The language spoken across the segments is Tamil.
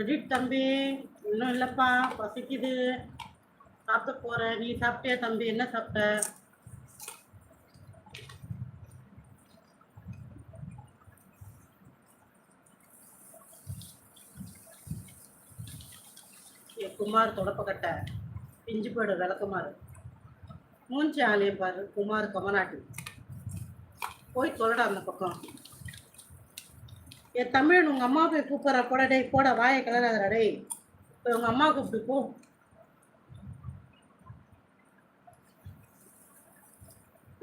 எடிட் தம்பி இன்னும் இல்லைப்பா பசிக்குது. சாப்பிட போகிறேன் நீ சாப்பிட்டியா தம்பி? என்ன சாப்பிட்ட? குமார் தொடப்பக்கட்டை பிஞ்சு போயிடும் விளக்குமாறு மூஞ்சி ஆலயம் பாரு குமார் கமநாட்டி போய் சொல்லடா அந்த பக்கம். என் தமிழ் உங்கள் அம்மா போய் கூப்பிட்ற போட டேய் போட வாயை கலராதடா டேய். போய் உங்கள் அம்மா கூப்பிட்டு போ.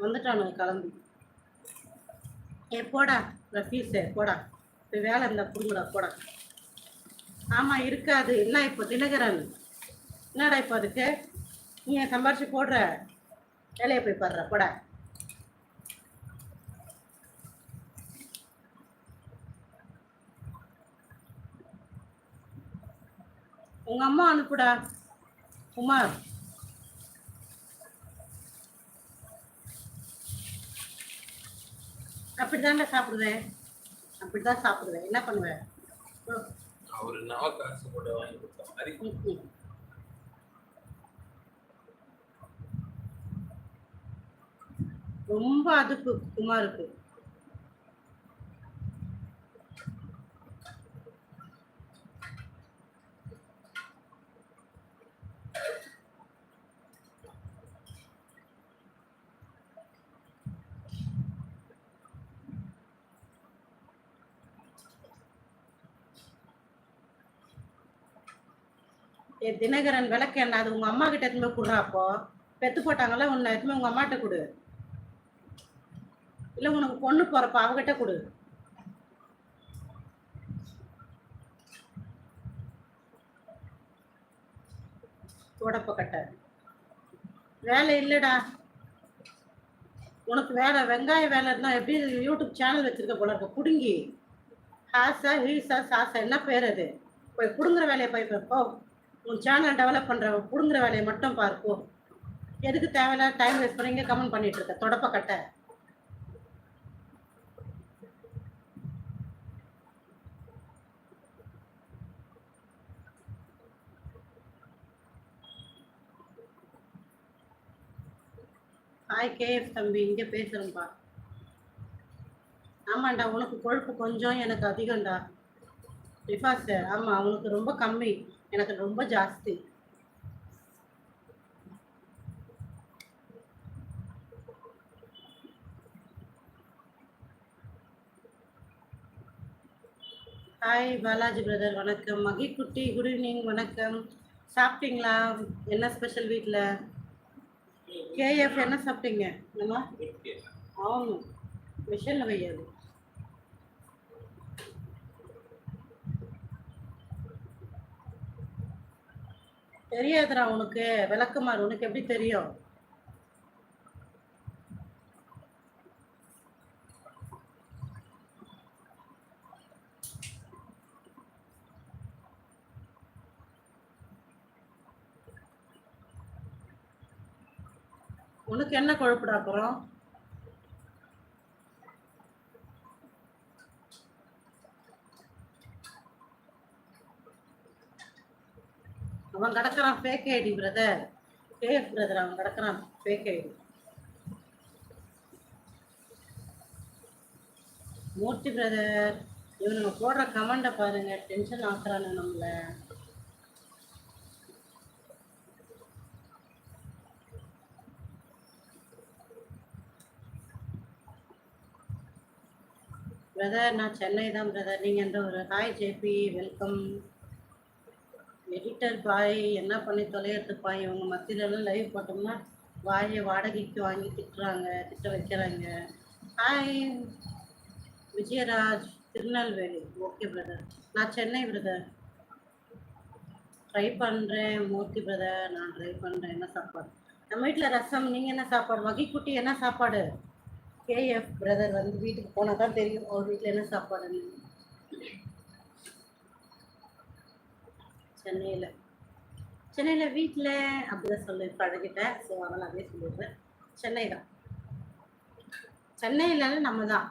வந்துட்டானுங்க கிளம்பி. ஏ போடா ரஃபீஸே போடா. இப்போ வேலை இருந்தால் புடுங்கடா போடா. ஆமாம் இருக்காது. என்ன இப்போ தினகரன்? என்னடா இப்போ அதுக்கு? நீ ஏன் சம்பாரிச்சு போடுற? வேலையை போய் பாடுற போடா. உங்க அம்மா அனுப்புடா. குமார் அப்படிதான்டா சாப்பிடுவேன். அப்படிதான் சாப்பிடுவேன். என்ன பண்ணுவேன் அவரு காசு வாங்கி கொடுத்த மாதிரி. ரொம்ப அதுக்கு குமாருக்கு ஏ தினகரன் விளக்கு என்ன? அது உங்க அம்மா கிட்ட எடுத்துன்னு போய் அப்போ? பெத்து போட்டாங்களா? உன்னை எதுவுமே உங்க அம்மாட்ட கொடு. இல்ல உனக்கு பொண்ணு போறப்ப அவகிட்ட கொடு. தொடப்ப கட்ட. வேலை இல்லடா. உனக்கு வேலை வெங்காய வேலை இருந்தா எப்படி யூடியூப் சேனல் வச்சிருக்க போல இருக்க? குடுங்கி ஹாசா ஹீசா சாசா என்ன பேர் அது? போய் குடுங்குற வேலையை போய் போ. உன் சேனல் டெவலப் பண்ற புடுங்குற வேலையை மட்டும் பார்ப்போம் எதுக்கு தேவையில்ல டைம் வேஸ்ட் பண்ணி கமெண்ட் பண்ணிட்டு இருக்க? தொடப்ப கட்ட. ஹாய் கேஎஃப் தம்பி இங்கே பேசுகிறேன்ப்பா ஆமாண்டா உனக்கு கொழுப்பு கொஞ்சம் எனக்கு அதிகம்டா. ரிஃபாஸ் ஆமாம் அவனுக்கு ரொம்ப கம்மி. எனக்கு ரொம்ப ஜாஸ்தி. ஹாய் பாலாஜி பிரதர் வணக்கம். மகிக்குட்டி குட் ஈவினிங் வணக்கம். சாப்பிட்டீங்களா? என்ன ஸ்பெஷல் வீட்டில் கேஎஃப் என்ன சாப்பிட்டீங்க? இருக்கு. ஆமாம் மிஷனில் வையாது தெரியாதுடா உனக்கு. விளக்குமாறு உனக்கு எப்படி தெரியும்? உனக்கு என்ன குழப்படா அப்புறம் அவன் கிடக்குறான் fake ID brother fake brother அவன் கிடக்குறான் ஃபேக் ஐடி மூர்த்தி பிரதர் இவனுங்க போடுற கமெண்ட்டை பாருங்க டென்ஷன் ஆக்குறானு நம்மள. பிரதர் நான் சென்னை தான் பிரதர் நீங்கள் எந்த ஒரு ஹாய் ஜேபி வெல்கம் எடிட்டர் பாய் என்ன பண்ணி தொலைகிறதுப்பா இவங்க மத்தியிலலாம் லைவ் போட்டோம்னா வாயை வாடகைக்கு வாங்கி திட்டுறாங்க திட்ட வைக்கிறாங்க. Hi Vijayaraj Tirunelveli. Okay brother நான் சென்னை பிரதர் ட்ரை பண்ணுறேன் மூர்த்தி பிரதர் நான் ட்ரை பண்ணுறேன் என்ன சாப்பாடு? நம்ம வீட்டில் ரசம் நீங்கள் என்ன சாப்பாடு? வகைக்குட்டி என்ன சாப்பாடு? கேஎஃப் பிரதர் வந்து வீட்டுக்கு போனால் தான் தெரியும். அவர் வீட்டில் என்ன சாப்பாடுன்னு. சென்னையில். சென்னையில் வீட்டில் அப்படிதான் சொல்லி பழகிட்டேன் ஸோ அதனால் அதே சொல்லிடுறேன். சென்னை தான். சென்னையில நம்ம தான்.